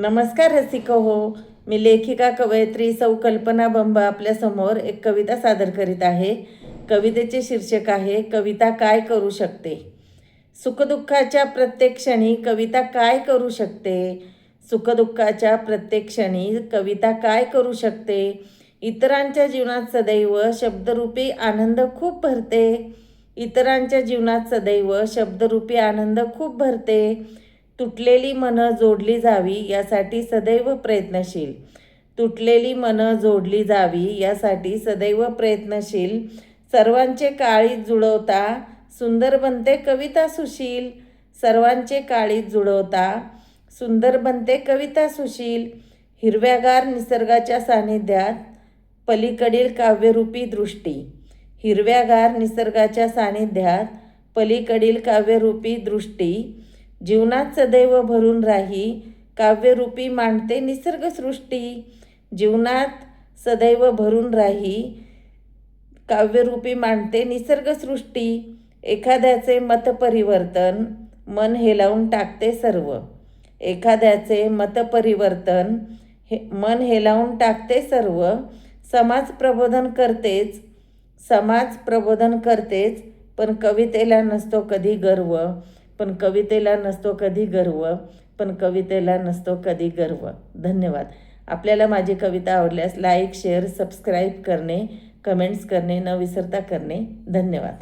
नमस्कार रसिक हो मी लेखिका कवयित्री सौ कल्पना बंब आपल्यासमोर एक कविता सादर करीत आहे. कवितेचे शीर्षक आहे कविता काय करू शकते? सुखदुःखाच्या प्रत्येक क्षणी कविता काय करू शकते? सुखदुःखाच्या प्रत्येक क्षणी कविता काय करू शकते? इतरांच्या जीवनात सदैव शब्दरूपी आनंद खूप भरते. इतरांच्या जीवनात सदैव शब्दरूपी आनंद खूप भरते. तुटलेली मनं जोडली जावी यासाठी सदैव प्रयत्नशील. तुटलेली मनं जोडली जावी यासाठी सदैव प्रयत्नशील. सर्वांचे काळीत जुळवता सुंदर बनते कविता सुशील. सर्वांचे काळीत जुळवता सुंदर बनते कविता सुशील. हिरव्यागार निसर्गाच्या सानिध्यात पलीकडील काव्यरूपी दृष्टी. हिरव्यागार निसर्गाच्या सानिध्यात पलीकडील काव्यरूपी दृष्टी. जीवनात सदैव भरून राही काव्यरूपी मांडते निसर्गसृष्टी. जीवनात सदैव भरून राही काव्यरूपी मांडते निसर्गसृष्टी. एखाद्याचे मतपरिवर्तन मन हेलावून टाकते सर्व. एखाद्याचे मतपरिवर्तन हे मन हेलावून टाकते सर्व. समाज प्रबोधन करतेच समाज प्रबोधन करतेच पण कवितेला नसतो कधी गर्व. पण कवितेला नसतो कधी गर्व पण कवितेला नसतो कधी गर्व. धन्यवाद. आपल्याला माझी कविता आवडल्यास लाईक शेअर सबस्क्राईब करणे कमेंट्स करणे न विसरता करणे. धन्यवाद.